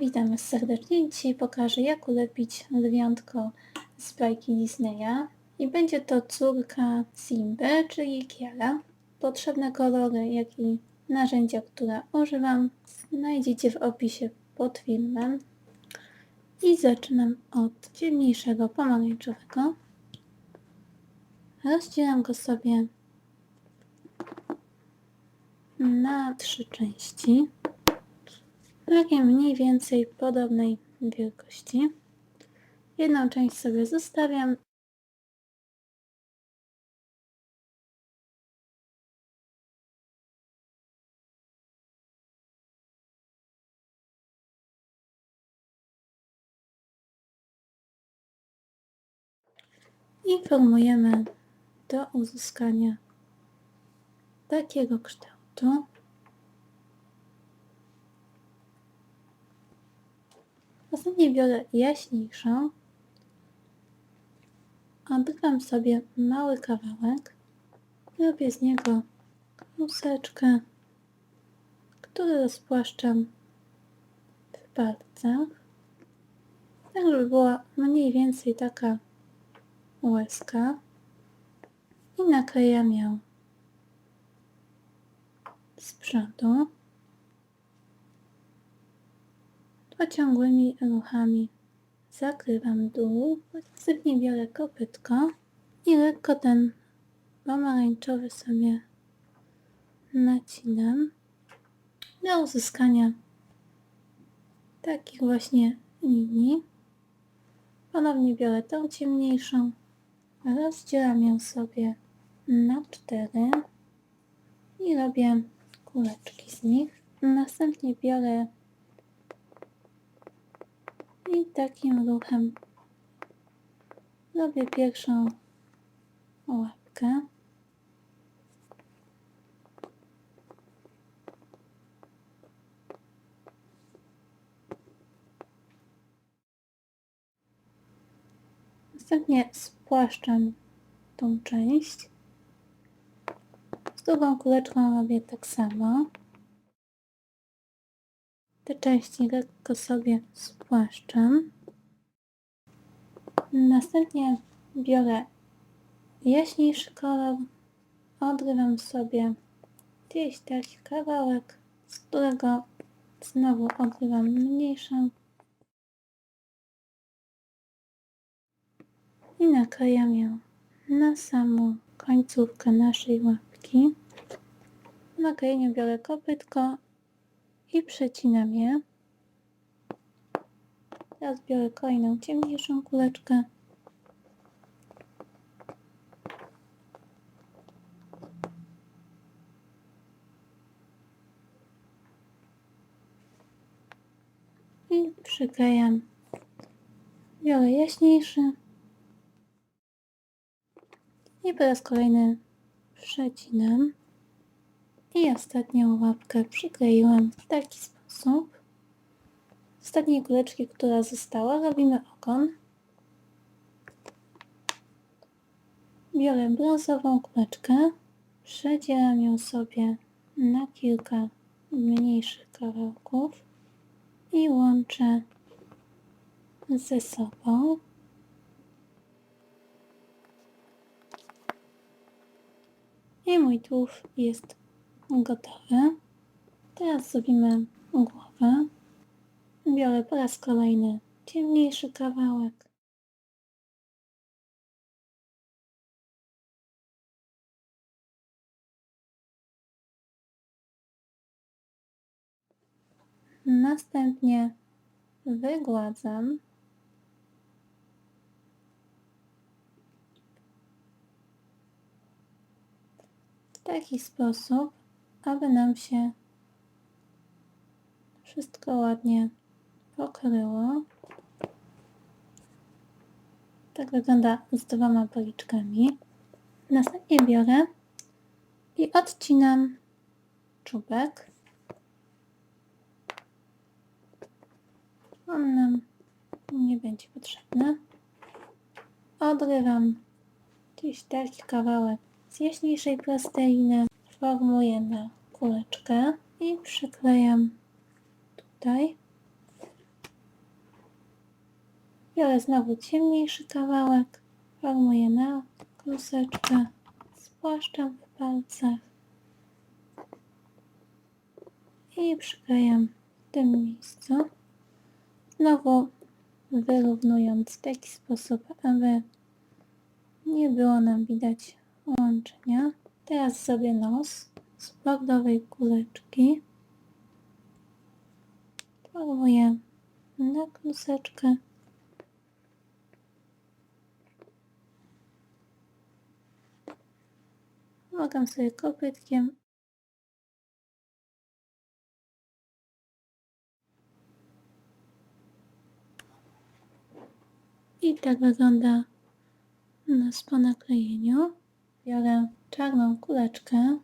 Witam serdecznie. Dzisiaj pokażę jak ulepić lwiątko z bajki Disneya. I będzie to córka Simby, czyli Kiala. Potrzebne kolory, jak i narzędzia, które używam, znajdziecie w opisie pod filmem. I zaczynam od ciemniejszego pomarańczowego. Rozdzielam go sobie na trzy części takiej mniej więcej podobnej wielkości. Jedną część sobie zostawiam. I formujemy do uzyskania takiego kształtu. Następnie biorę jaśniejszą, odrywam sobie mały kawałek, robię z niego kluseczkę, który rozpłaszczam w palcach, tak żeby była mniej więcej taka łezka i naklejam ją z przodu. Pociągłymi ruchami zakrywam dół, następnie biorę kopytko i lekko ten pomarańczowy sobie nacinam do uzyskania takich właśnie linii. Ponownie biorę tą ciemniejszą, rozdzielam ją sobie na cztery i robię kuleczki z nich. Następnie biorę i takim ruchem robię pierwszą łapkę. Następnie spłaszczam tą część. Z drugą kuleczką robię tak samo. Te części lekko sobie spłaszczam. Następnie biorę jaśniejszy kolor, odrywam sobie gdzieś taki kawałek, z którego znowu odrywam mniejszą i naklejam ją na samą końcówkę naszej łapki. Naklejeniu biorę kopytko i przecinam je. Teraz biorę kolejną ciemniejszą kuleczkę. I przyklejam. Biorę jaśniejszy. I po raz kolejny przecinam. I ostatnią łapkę przykleiłam w taki sposób. Ostatniej kuleczki, która została, robimy ogon. Biorę brązową kuleczkę, przedzielam ją sobie na kilka mniejszych kawałków i łączę ze sobą. I mój tułów jest gotowy. Teraz zrobimy głowę. Biorę po raz kolejny ciemniejszy kawałek. Następnie wygładzam. W taki sposób, aby nam się wszystko ładnie pokryło. Tak wygląda z dwoma policzkami. Następnie biorę i odcinam czubek. On nam nie będzie potrzebny. Odrywam gdzieś taki kawałek z jaśniejszej plasteliny. Formuję na kuleczkę i przyklejam tutaj. Biorę znowu ciemniejszy kawałek, formuję na kluseczkę, spłaszczam w palcach i przyklejam w tym miejscu. Znowu wyrównując w taki sposób, aby nie było nam widać łączenia. Teraz sobie nos z bordowej kuleczki. Formuję na kluseczkę. Pomagam sobie kopytkiem. I tak wygląda nas po naklejeniu. Biorę czarną kuleczkę,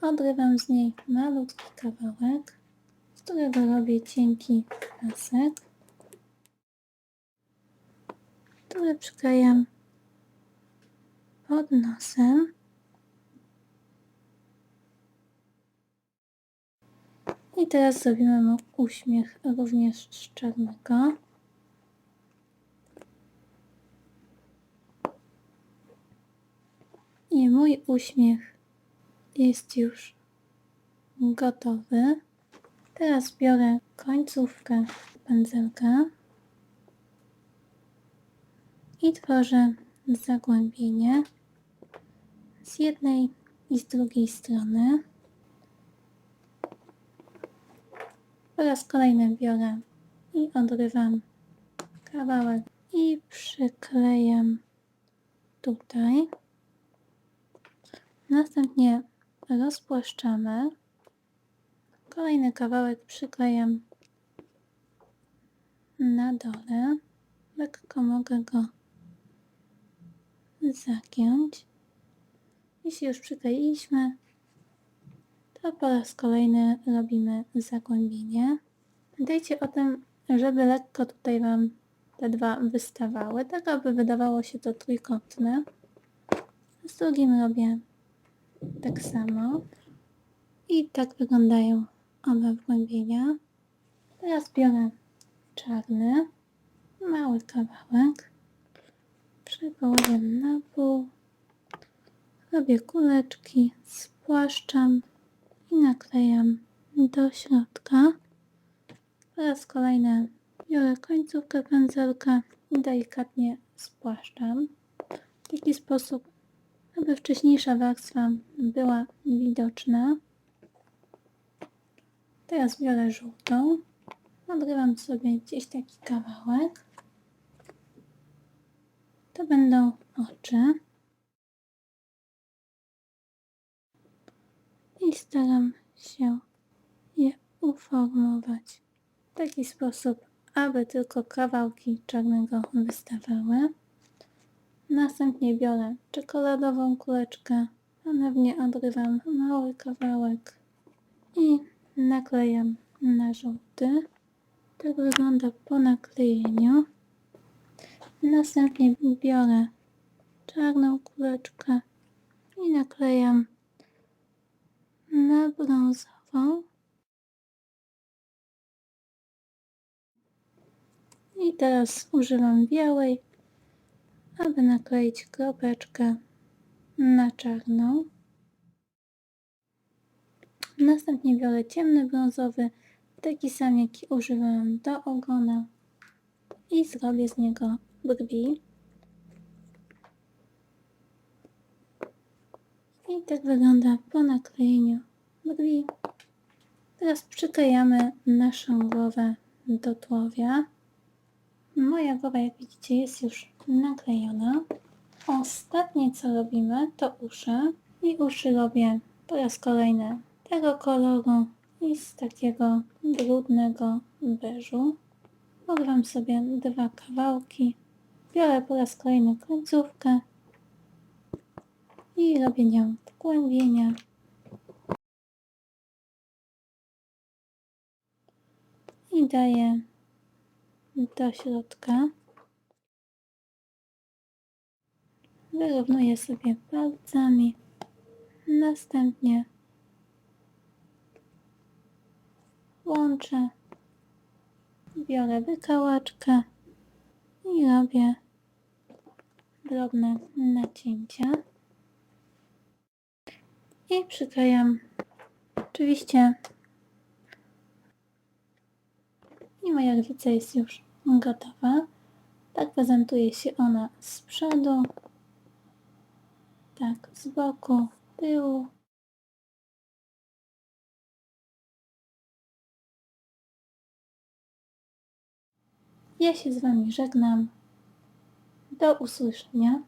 odrywam z niej malutki kawałek, z którego robię cienki pasek, który przyklejam pod nosem. I teraz zrobimy mu uśmiech również z czarnego. I mój uśmiech jest już gotowy. Teraz biorę końcówkę pędzelka i tworzę zagłębienie z jednej i z drugiej strony. Po raz kolejny biorę i odrywam kawałek i przyklejam tutaj. Następnie rozpłaszczamy. Kolejny kawałek przyklejam na dole. Lekko mogę go zagiąć. Jeśli już przykleiliśmy, to po raz kolejny robimy zagłębienie. Pamiętajcie o tym, żeby lekko tutaj Wam te dwa wystawały, tak aby wydawało się to trójkątne. Z drugim robię tak samo. I tak wyglądają oba wgłębienia. Teraz biorę czarny, mały kawałek, przekładam na pół, robię kuleczki, spłaszczam i naklejam do środka. Po raz kolejny biorę końcówkę pędzelka i delikatnie spłaszczam. W taki sposób aby wcześniejsza warstwa była widoczna. Teraz biorę żółtą, odrywam sobie gdzieś taki kawałek. To będą oczy. I staram się je uformować w taki sposób, aby tylko kawałki czarnego wystawały. Następnie biorę czekoladową kuleczkę, ponownie odrywam mały kawałek i naklejam na żółty. Tak wygląda po naklejeniu. Następnie biorę czarną kuleczkę i naklejam na brązową. I teraz używam białej aby nakleić kropeczkę na czarną. Następnie biorę ciemny brązowy, taki sam jaki używałam do ogona i zrobię z niego brwi. I tak wygląda po naklejeniu brwi. Teraz przyklejamy naszą głowę do tułowia. Moja głowa, jak widzicie, jest już naklejona. Ostatnie, co robimy, to uszy. I uszy robię po raz kolejny tego koloru i z takiego brudnego beżu. Ogram sobie dwa kawałki. Biorę po raz kolejny końcówkę i robię nią wgłębienia. I daję do środka. Wyrównuję sobie palcami. Następnie łączę. Biorę wykałaczkę I robię drobne nacięcia. I przyklejam oczywiście i moja glica jest już gotowa. Tak prezentuje się ona z przodu, tak z boku, tyłu. Ja się z Wami żegnam. Do usłyszenia.